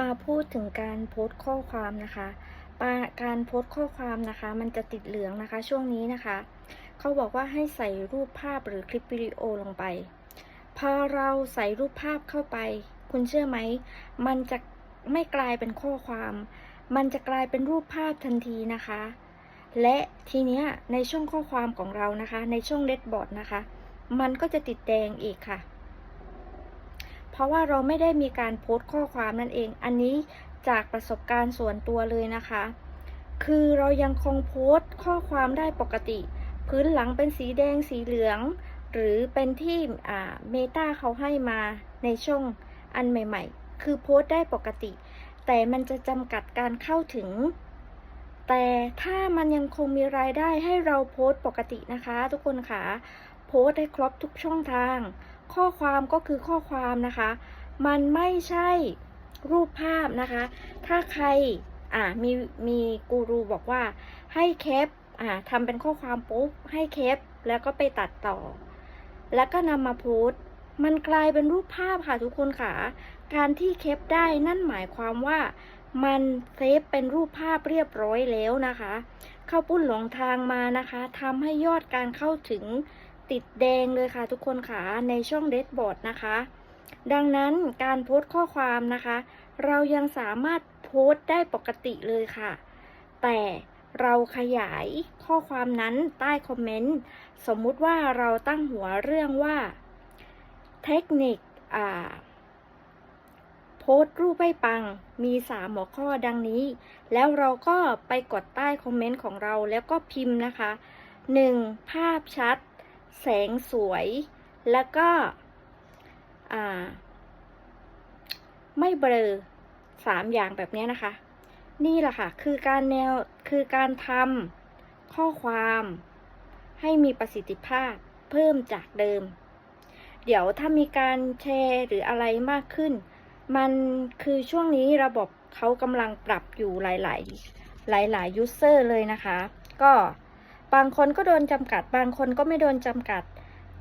มาพูดถึงการโพสต์ข้อความนะคะาการโพสต์ข้อความนะคะ มันจะติดเหลืองนะคะ ช่วงนี้นะคะ เขาบอกว่าให้ใส่รูปภาพหรือคลิปวิดีโอลงไป พอเราใส่รูปภาพเข้าไป คุณเชื่อไหม มันจะไม่กลายเป็นข้อความ มันจะกลายเป็นรูปภาพทันทีนะคะ และทีเนี้ยในช่องข้อความของเรานะคะ ในช่องเลดบอร์ดนะคะ มันก็จะติดแดงอีกค่ะ ราะว่าเราไม่ได้มีการโพสต์ข้อความนั่นเอง อันนี้จากประสบการณ์ส่วนตัวเลยนะคะ คือเรายังคงโพสต์ข้อความได้ปกติ พื้นหลังเป็นสีแดงสีเหลือง หรือเป็นที่เมตาเขาให้มาในช่องอันใหม่ ๆ คือโพสต์ได้ปกติ แต่มันจะจำกัดการเข้าถึง แต่ถ้ามันยังคงมีรายได้ให้เราโพสต์ปกตินะคะ ทุกคนค่ะโพสต์ให้ครบทุกช่องทาง ข้อความก็คือข้อความนะคะ มันไม่ใช่รูปภาพนะคะ ถ้าใครอ่ามีมีกูรูบอกว่าให้แคปอ่าทำเป็นข้อความปุ๊บให้แคปแล้วก็ไปตัดต่อ แล้วก็นำมาโพสต์มันกลายเป็นรูปภาพค่ะทุกคนค่ะ การที่แคปได้นั่นหมายความว่ามันเซฟเป็นรูปภาพเรียบร้อยแล้วนะคะ เข้าปุ้นหลงทางมานะคะทำให้ยอดการเข้าถึง ติดแดงเลยค่ะทุกคนค่ะในช่องเดสบอร์ดนะคะ ดังนั้นการโพสต์ข้อความนะคะ เรายังสามารถโพสต์ได้ปกติเลยค่ะ แต่เราขยายข้อความนั้นใต้คอมเมนต์ สมมุติว่าเราตั้งหัวเรื่องว่า เทคนิคอ่าโพสต์รูปให้ปังมีสามหัวข้อดังนี้ แล้วเราก็ไปกดใต้คอมเมนต์ของเราแล้วก็พิมพ์นะคะ 1. ภาพชัด แสงสวย แล้วก็ไม่เบลอสามอย่างแบบนี้นะคะ นี่แหละค่ะ คือการแนวคือการทำข้อความให้มีประสิทธิภาพเพิ่มจากเดิม เดี๋ยวถ้ามีการแชร์หรืออะไรมากขึ้น มันคือช่วงนี้ระบบเขากำลังปรับอยู่หลาย ๆ หลายๆยูเซอร์เลยนะคะ ก็ บางคนก็โดนจำกัด บางคนก็ไม่โดนจำกัด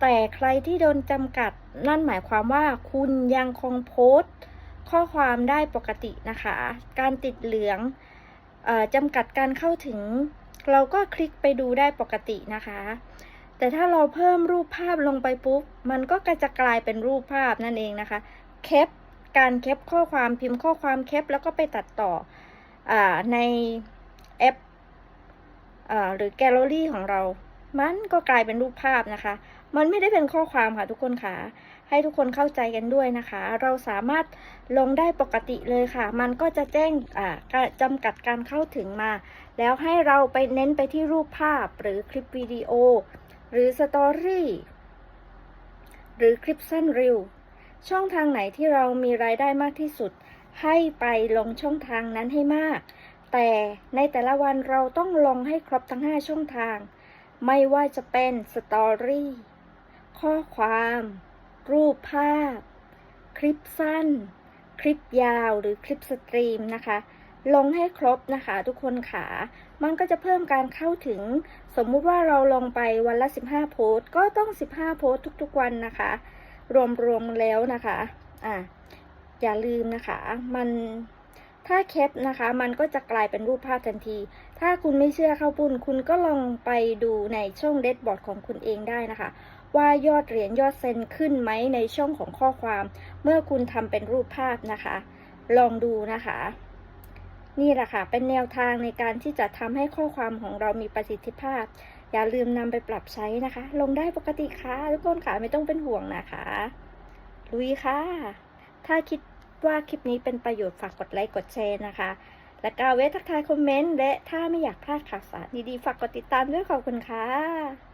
แต่ใครที่โดนจำกัด นั่นหมายความว่าคุณยังคงโพสต์ ข้อความได้ปกตินะคะ การติดเหลืองอจำกัดการเข้าถึง เราก็คลิกไปดูได้ปกตินะคะ แต่ถ้าเราเพิ่มรูปภาพลงไปปุ๊บ มันก็จะกลายเป็นรูปภาพนั่นเองนะคะแคปการแคปข้อความพิมพ์ข้อความแคปแล้วก็ไปตัดต่ออในแอป หรือแกลเลอรี่ของเรา มันก็กลายเป็นรูปภาพนะคะ มันไม่ได้เป็นข้อความค่ะทุกคนค่ะ ให้ทุกคนเข้าใจกันด้วยนะคะ เราสามารถลงได้ปกติเลยค่ะ มันก็จะแจ้งจำกัดการเข้าถึงมา แล้วให้เราไปเน้นไปที่รูปภาพหรือคลิปวิดีโอ หรือสตอรี่หรือคลิปสั้นรีวช่องทางไหนที่เรามีรายได้มากที่สุด ให้ไปลงช่องทางนั้นให้มาก แต่ในแต่ละวันเราต้องลงให้ครบทั้ง 5 ช่องทาง ไม่ว่าจะเป็นสตอรี่ข้อความ รูปภาพ คลิปสั้น คลิปยาวหรือคลิปสตรีมนะคะ ลงให้ครบนะคะทุกคนค่ะมันก็จะเพิ่มการเข้าถึง สมมุติว่าเราลงไปวันละ 15 โพสต์ ก็ต้อง 15 โพสต์ทุกๆวันนะคะ รวมๆแล้วนะคะ อะ อย่าลืมนะคะ มัน ถ้าแคปนะคะ มันก็จะกลายเป็นรูปภาพทันที ถ้าคุณไม่เชื่อเข้าปุ้นคุณก็ลองไปดูในช่องเดดบอร์ดของคุณเองได้นะคะ ว่ายอดเหรียญยอดเซนขึ้นไหมในช่องของข้อความ เมื่อคุณทำเป็นรูปภาพนะคะ ลองดูนะคะ นี่แหละค่ะ เป็นแนวทางในการที่จะทำให้ข้อความของเรามีประสิทธิภาพ อย่าลืมนำไปปรับใช้นะคะ ลงได้ปกติค่ะทุกคนค่ะไม่ต้องเป็นห่วงนะคะลุยค่ะ ถ้าคิด ว่าคลิปนี้เป็นประโยชน์ฝากกดไลค์กดแชร์นะคะ และก็เวททักทายคอมเมนต์และถ้าไม่อยากพลาดข่าวสารดีๆฝากกดติดตามด้วยขอบคุณค่ะ